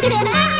ってるよな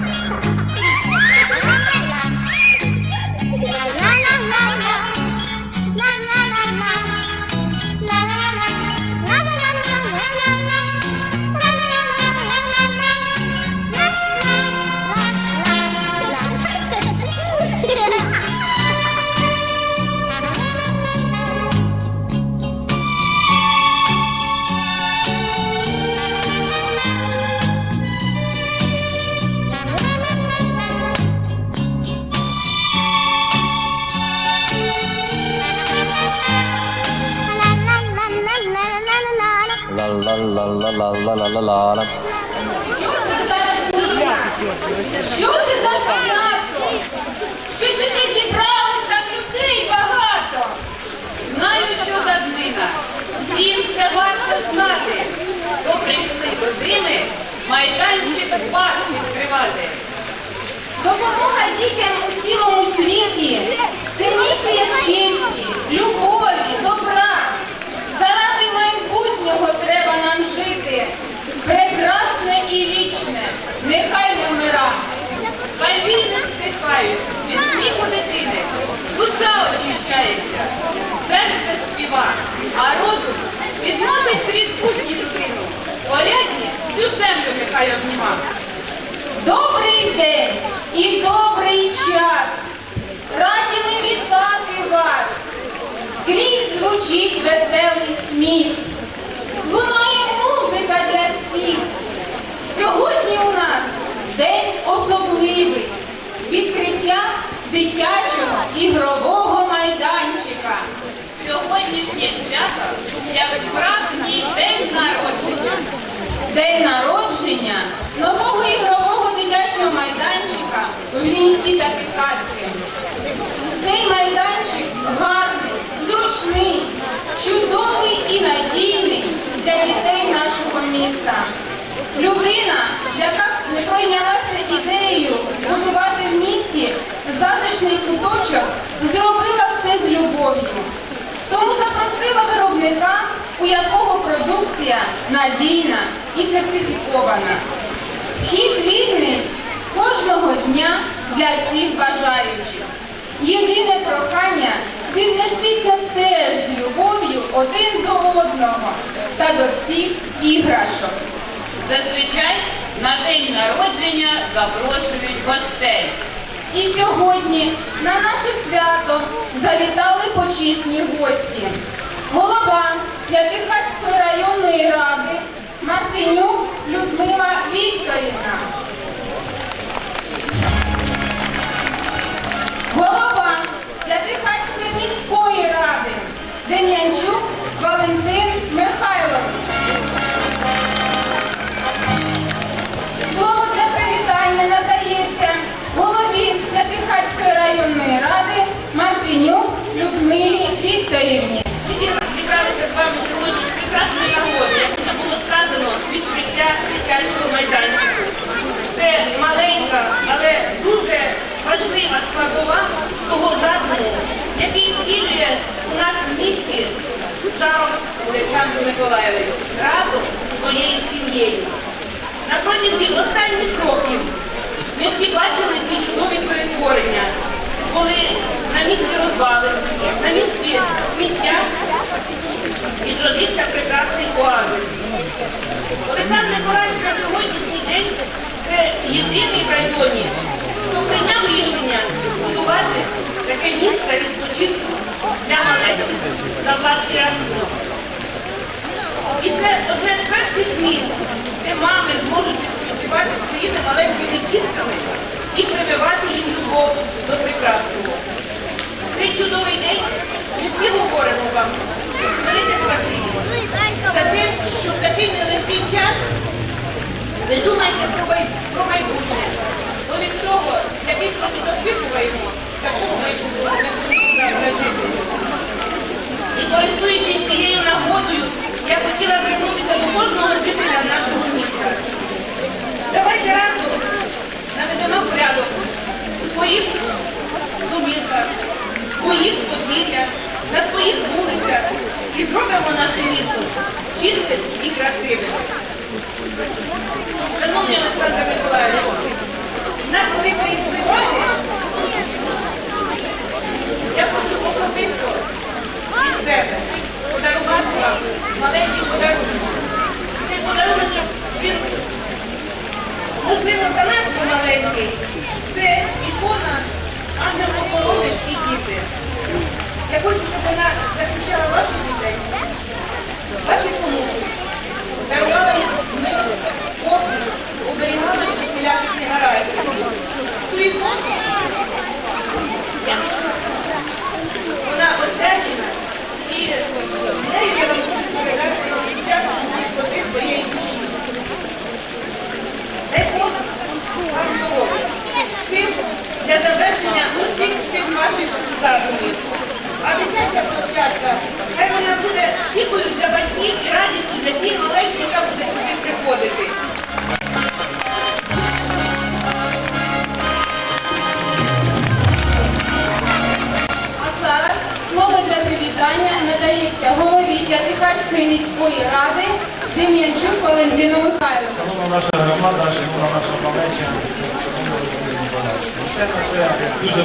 La la la la la la la la. Що це за свято? Що сюди зібралось так людей багато? Знаю, що за днина. Всім це варто знати. То прийшли години майданчик парк відкривати. Допомога дітям у цілому світі це місія честі, любові, сміх. Лунає музика для всіх. Сьогодні у нас день особливий. Відкриття дитячого ігрового майданчика. Сьогоднішнє свято як справжній день народження. День народження нового ігрового дитячого майданчика в місті П'ятихатки. Цей майданчик гарний, зручний, чудовий і надійний для дітей нашого міста. Людина, яка не пройнялася ідеєю збудувати в місті затишний куточок, зробила все з любов'ю. Тому запросила виробника, у якого продукція надійна і сертифікована. Вхід вільний кожного дня для всіх бажаючих. Єдине прохання віднестися теж з любов'ю один до одного та до всіх іграшок. Зазвичай на день народження запрошують гостей. І сьогодні на наше свято завітали почесні гості. Голова П'ятихатської районної ради Мартинюк Людмила Вікторівна. Голова П'ятихатської міської ради Дем'янчук Валентин Михайлович. Вікторівні. Зібралися з вами сьогодні з прекрасної нагоди, як вже було сказано, відкриття дитячого майданчику. Це маленька, але дуже важлива складова того задуму, який втілює у нас в місті Жаров Олександр Миколаївич разом зі своєю сім'єю. На протязі останніх років ми всі бачили ці чудові перетворення, коли місці розвалин, на місці сміття відродився прекрасний оазис. Олександр Миколаївич на сьогоднішній день це єдиний в районі, хто прийняв рішення будувати таке місце відпочинку для малечі на власний рахунок. І це одне з перших місць, де мами зможуть відпочивати своїми маленькими дітками і прививати їм любов до прекрасного. Цей чудовий день ми всі говоримо вам. Велике спасибі за те, що в такий нелегкий час ви думаєте про, май- про майбутнє. Бо від того, який ми допитуваємо, такого майбутнього не буде завтра жити. І користуючись цією нагодою, я хотіла звернутися до кожного жителя нашого міста. Давайте разом наведемо порядок у своїх домівках, в своїх подвір'ях, на своїх вулицях і зробимо наше місто чистим і красивим. Шановний Олександр Миколаївич, на великої приваги я хочу особисто від себе подарувати вам маленький подарунок. Цей подарунок, він можливо занадто маленький. Це ікона ангел охоронець і діти. Я хочу, щоб вона захищала ваших дітей, ваших онуків, дарувала їм миру, спокій, оберігала від усіляких негараздів. Вона освячена і нею я вам буду передати часто поти своєї душі. Дай Бог вам здоров'я, сил для завершення ваших задумів. А дитяча площадка, хай вона буде тихою для батьків і радістю для тієї малечі, яка буде сюди приходити. А зараз слово для привітання надається голові П'ятихатської міської ради Дем'янчук Валентину Михайловичу. Шановна наша громада, шановна наша малеча, шановна Володимир. Звичайно, дуже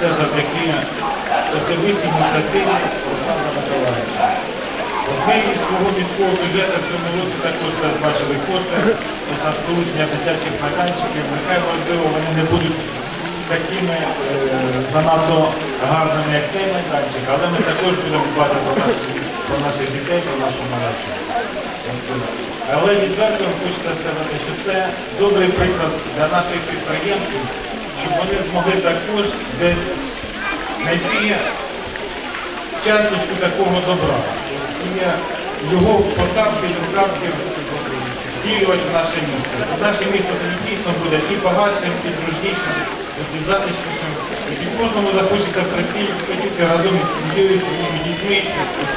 Це завдяки особистій ініціативі Олександра Миколаївича. Ми із свого міського бюджету в цьому році також передбачили кошти на сполучення дитячих майданчиків. Нехай можливо вони не будуть такими е, занадто гарними, як цей майданчик, але ми також будемо наших, про наших дітей, про нашу малечу. Але відверто хочеться сказати, що це добрий приклад для наших підприємців, щоб вони змогли також десь знайти часточку такого добра. І його покапки, покапки втілювати в наше місто. Щоб Наше місто тоді дійсно буде і багатшим, і дружнішим, і затишнішим. І кожному захочеться прийти разом із сім'єю, зі своїми дітьми.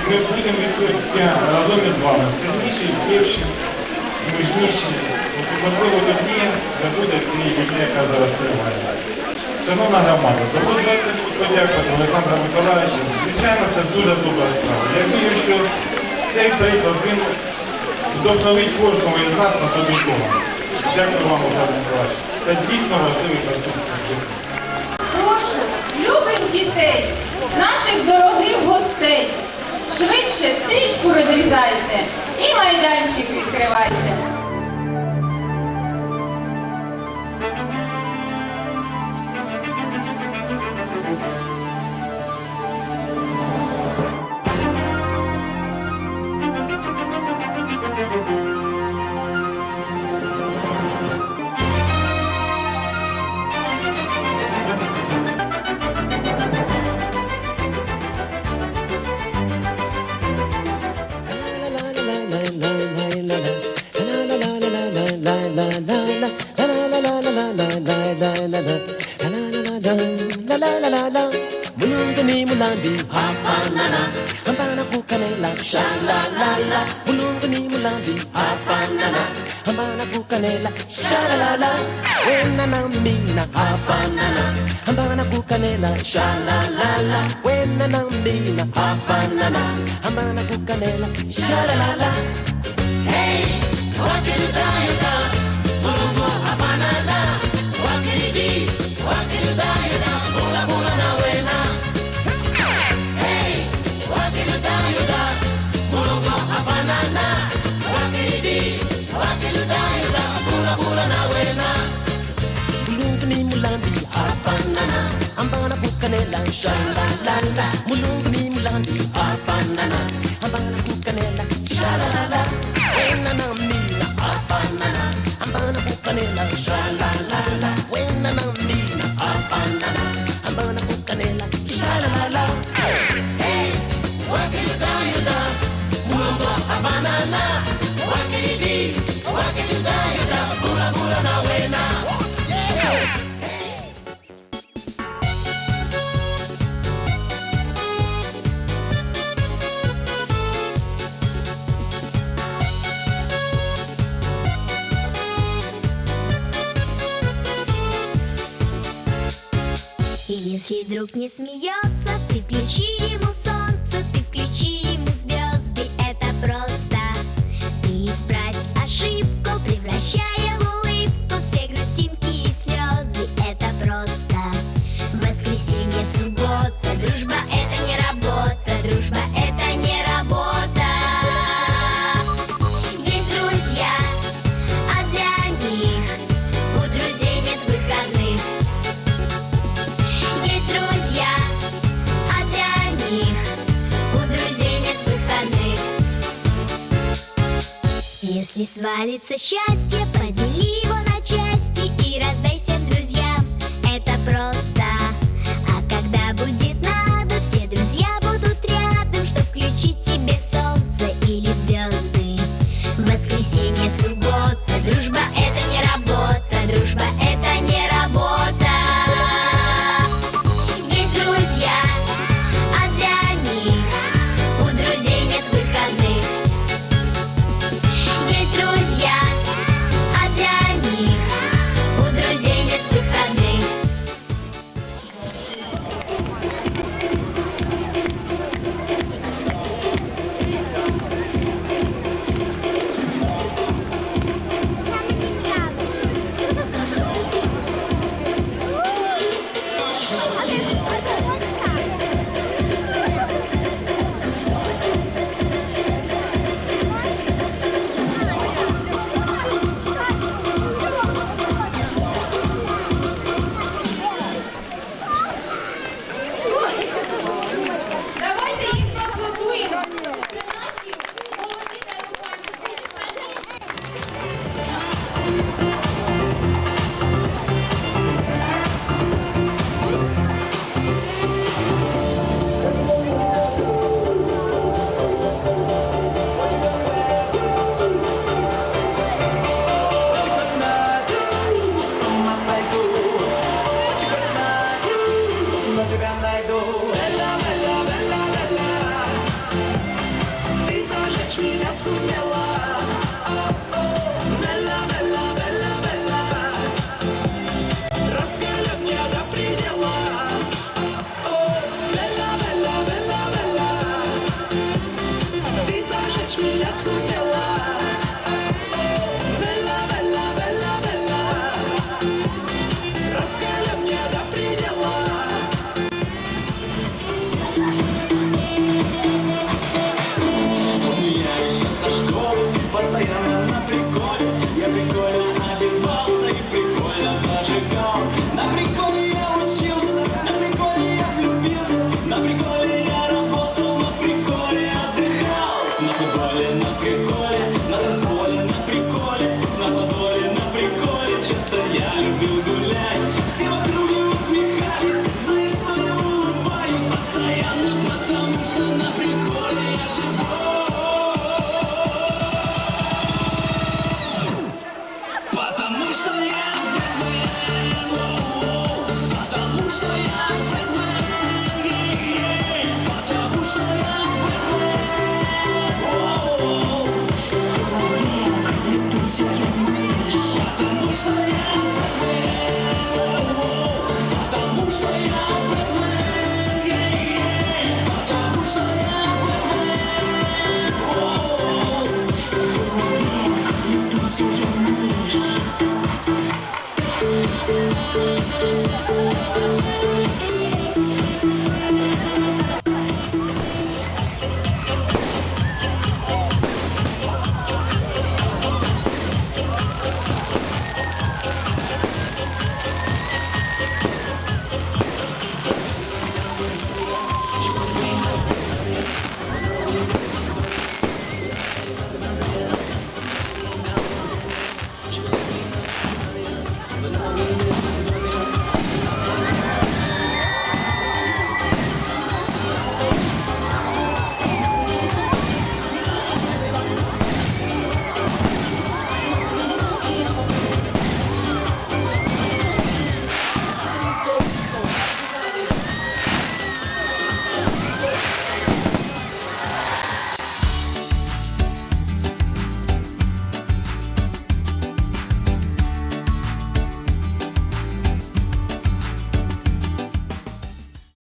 І ми будемо відповідати разом із вами. Сильніші, гірші, мужніші. Можливо, тоді не буде цієї війни, яка зараз триває. Шановна громада, дозвольте подякувати Олександру Миколаївичу. Звичайно, це дуже добра справа. Я вірю, що цей приклад він вдохновить кожного із нас на подумку. Дякую вам, Олександр Миколаївич. Це дійсно важливий поступок. Прошу, любих дітей, наших дорогих гостей, швидше стрічку розрізайте і майданчик відкривайте. sha la la la. Wena na mina hafanana, hambana kukanela sha la la la. Wena na mina hafanana, hambana kukanela sha la la la. Hey, what can you do? mulunguni mulandi afanana ambana kukanela shala la la. Mulunguni afanana ambana kukanela shala la enana mina afanana ambana kukanela shalalala. Вокруг не смеется, ты печи Валится счастье, подели его на части и раздай всем